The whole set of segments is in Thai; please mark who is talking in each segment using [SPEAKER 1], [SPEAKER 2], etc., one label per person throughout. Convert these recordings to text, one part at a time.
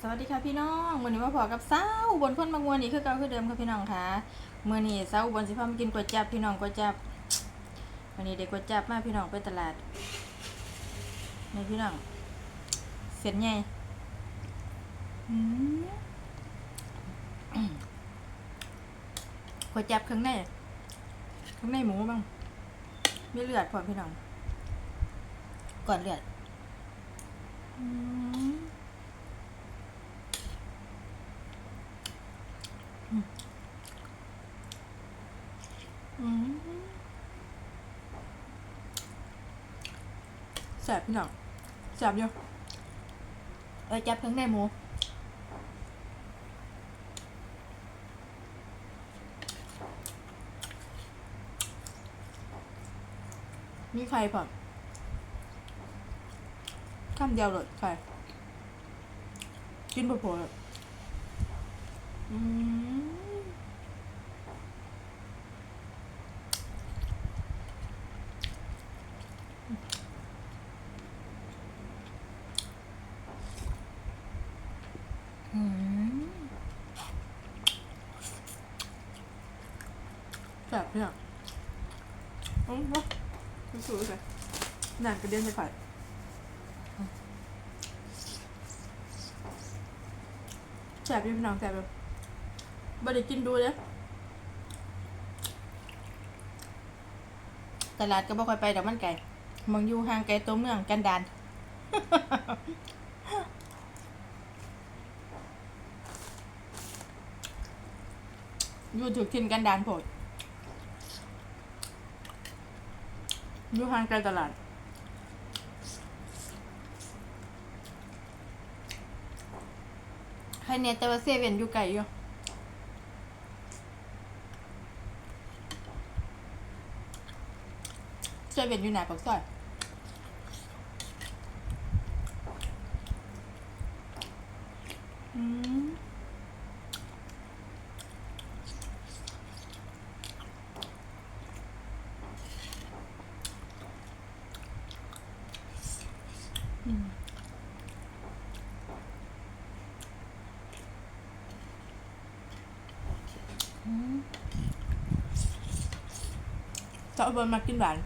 [SPEAKER 1] สวัสดีค่ะพี่น้องวันนี้มาพอกับสาวอุบนคนบางวันนี้คือเก่าคือเดิมค่ะพี่น้องค่ะเมื่อนี้สาวอุบนสิพามากินก๋วยจับพี่น้องก๋วยจับวันนี้เด็กก๋วยจับมาพี่น้องไปตลาดนี่พี่น้องเส้นใหญ่ก๋วยจับข้างในข้างในหมูบ้างมีเลือดพอพี่น้องก่อนเลือดอืม อืม แสบพี่น้องแสบอยู่เออจับทั้งในหมูมีใครผ่อนคำเดียวเลยใครกินโผล่ๆเลยอืม บบเนี่ยอืมวะรู้สึกเลยหนังกระเด็นใส่ไข่แสบอยู่พี่น้องแสบแบบบ่ได้กินดูเลยตลาดก็บ่ค่อยไปดอกมันไก่มองอยู่ห่างไกลตัวเมืองกันดาน อยู่ถูกทินกันดานโผด อยู่ห่างไกลตลาดใครเนี่ยแต่ว่าเซเว่นอยู่ไกลอยู่เซเว่นอยู่ไหนปากซอยอืม จะเอาเบอร์มากินหวาน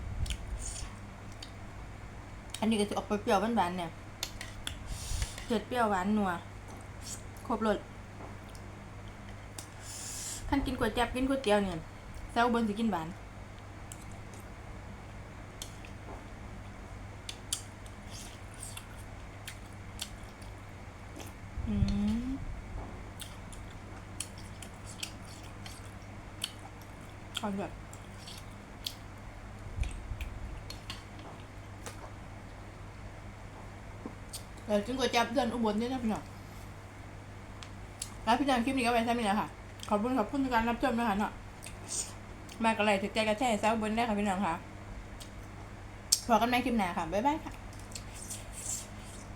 [SPEAKER 1] อันนี้ก็จะออกไปเปรี้ยวหวานๆเนี่ยเผ็ดเปรี้ยวหวานนัว ครบรสขั้นกินก๋วยจั๊บกินก๋วยเตี๋ยวเนี่ยแซวเบนสิกินหวานอืมขอนแบ ออกินก๋วยจั๊บเดือนอุบลด้วยนะพี่น้องแล้วพี่น้องคลิปนี้ก็ไปใช่ไหมนะค่ะ ขอบคุณขอบคุณในการรับชมนะคะเนาะมากระไรถึงใจกระแช่แซวบนได้ค่ะพี่น้องค่ะพอกันในคลิปหน้าค่ะ บ๊ายบายค่ะ